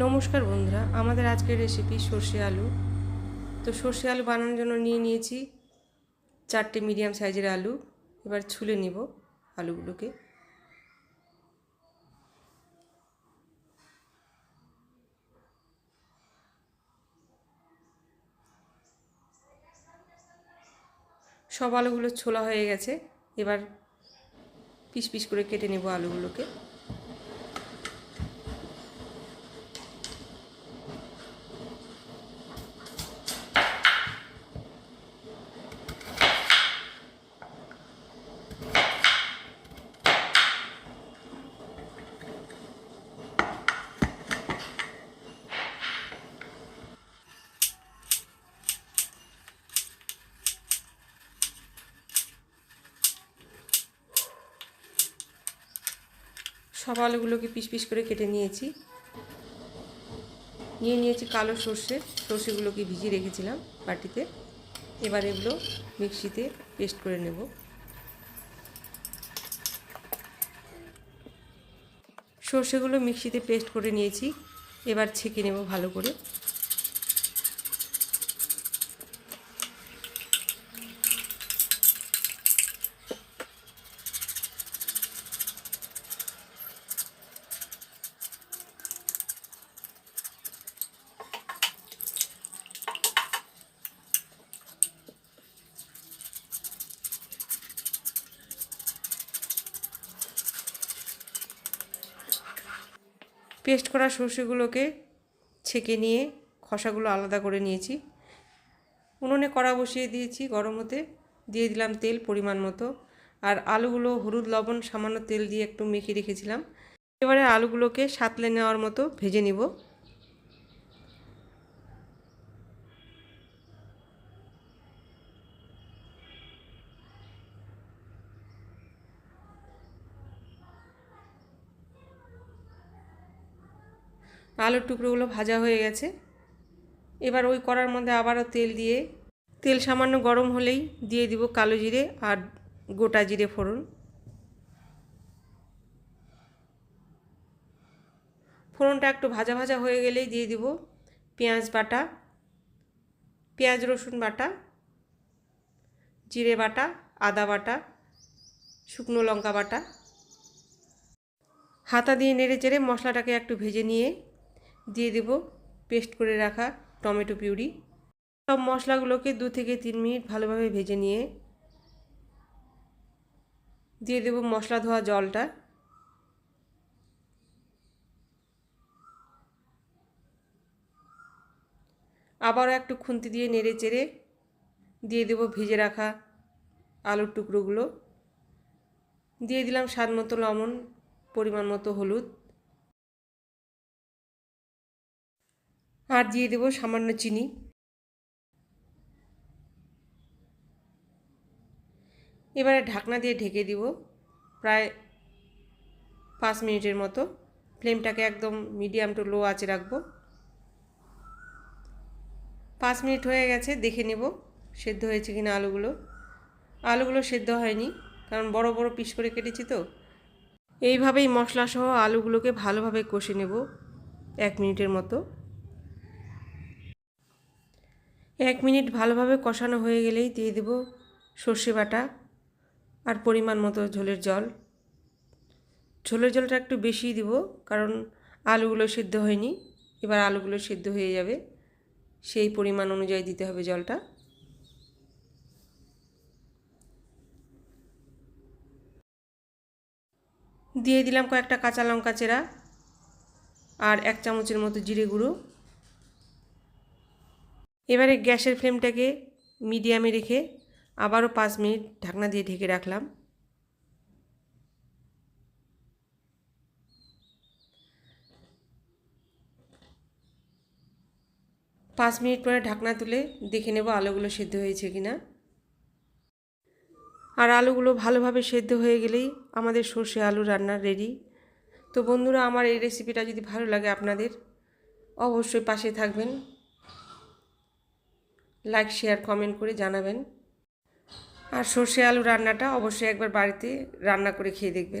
নমস্কার বন্ধুরা, আমাদের আজকের রেসিপি সর্ষে আলু। তো সর্ষে আলু বানানোর জন্য নিয়ে নিয়েছি চারটে মিডিয়াম সাইজের আলু। এবার ছুলে নিব আলুগুলোকে। সব আলুগুলো ছোলা হয়ে গেছে। এবার পিস পিস করে কেটে নেব আলুগুলোকে। সব আলুগুলোকে পিস পিস করে কেটে নিয়েছি। নিয়ে নিয়েছি কালো সর্ষে। সর্ষেগুলোকে ভিজিয়ে রেখেছিলাম বাটিতে। এবার এগুলো মিক্সিতে পেস্ট করে নেব। সর্ষেগুলো মিক্সিতে পেস্ট করে নিয়েছি। এবার ছেঁকে নেব ভালো করে। পেস্ট করা সর্ষেগুলোকে ছেঁকে নিয়ে খসাগুলো আলাদা করে নিয়েছি। উনুনে কড়া বসিয়ে দিয়েছি গরম হতে। দিয়ে দিলাম তেল পরিমাণ মতো। আর আলুগুলো হলুদ, লবণ, সামান্য তেল দিয়ে একটু মেখে রেখেছিলাম। এবারে আলুগুলোকে সাতলে নেওয়ার মতো ভেজে নিব। আলুর টুকরোগুলো ভাজা হয়ে গেছে। এবার ওই কড়ার মধ্যে আবারও তেল দিয়ে, তেল সামান্য গরম হলেই দিয়ে দিব কালো জিরে আর গোটা জিরে ফোড়ন। ফোড়নটা একটু ভাজা ভাজা হয়ে গেলেই দিয়ে দিব পেঁয়াজ বাটা, পেঁয়াজ রসুন বাটা, জিরে বাটা, আদা বাটা, শুকনো লঙ্কা বাটা। হাতা দিয়ে নেড়ে চেড়ে মশলাটাকে একটু ভেজে নিয়ে দিয়ে দেব। পেস্ট করে রাখা টমেটো পিউরি। সব মশলাগুলোকে দু থেকে তিন মিনিট ভালোভাবে ভেজে নিয়ে দিয়ে দেব মশলা ধোয়া জলটা। আবারও একটু খুন্তি দিয়ে নেড়ে চেড়ে দিয়ে দেব ভেজে রাখা আলুর টুকরোগুলো। দিয়ে দিলাম স্বাদ মতো লবণ, পরিমাণ মতো হলুদ। আর দিয়ে দেবো সামান্য চিনি। এবারে ঢাকনা দিয়ে ঢেকে দিব প্রায় পাঁচ মিনিটের মতো। ফ্লেমটাকে একদম মিডিয়াম টু লো আঁচে রাখব। পাঁচ মিনিট হয়ে গেছে, দেখে নেব সেদ্ধ হয়েছে কিনা আলুগুলো। আলুগুলো সেদ্ধ হয়নি, কারণ বড় বড় পিস করে কেটেছি তো। এইভাবেই মশলা সহ আলুগুলোকে ভালোভাবে কষে নেব এক মিনিটের মতো। এক মিনিট ভালোভাবে কষানো হয়ে গেলেই দিয়ে দেব সর্ষে বাটা আর পরিমাণ মতো ঝোলের জল। ঝোলের জলটা একটু বেশি দিব কারণ আলুগুলো সেদ্ধ হয়নি, এবার আলুগুলো সেদ্ধ হয়ে যাবে। সেই পরিমাণ অনুযায়ী দিতে হবে জলটা। দিয়ে দিলাম কয়েকটা কাঁচা লঙ্কা চেরা আর এক চামচের মতো জিরে গুঁড়ো। এবারে গ্যাসের ফ্লেমটাকে মিডিয়ামে রেখে আবারও পাঁচ মিনিট ঢাকনা দিয়ে ঢেকে রাখলাম। পাঁচ মিনিট পরে ঢাকনা তুলে দেখে নেব আলুগুলো সেদ্ধ হয়েছে কি না আর আলুগুলো ভালোভাবে সেদ্ধ হয়ে গেলেই আমাদের সর্ষে আলু রান্নার রেডি তো বন্ধুরা, আমার এই রেসিপিটা যদি ভালো লাগে আপনাদের, অবশ্যই পাশে থাকবেন। লাইক শেয়ার কমেন্ট করে জানাবেন। আর সর্ষে আলু রান্নাটা অবশ্যই একবার বাড়িতে রান্না করে খেয়ে দেখবেন।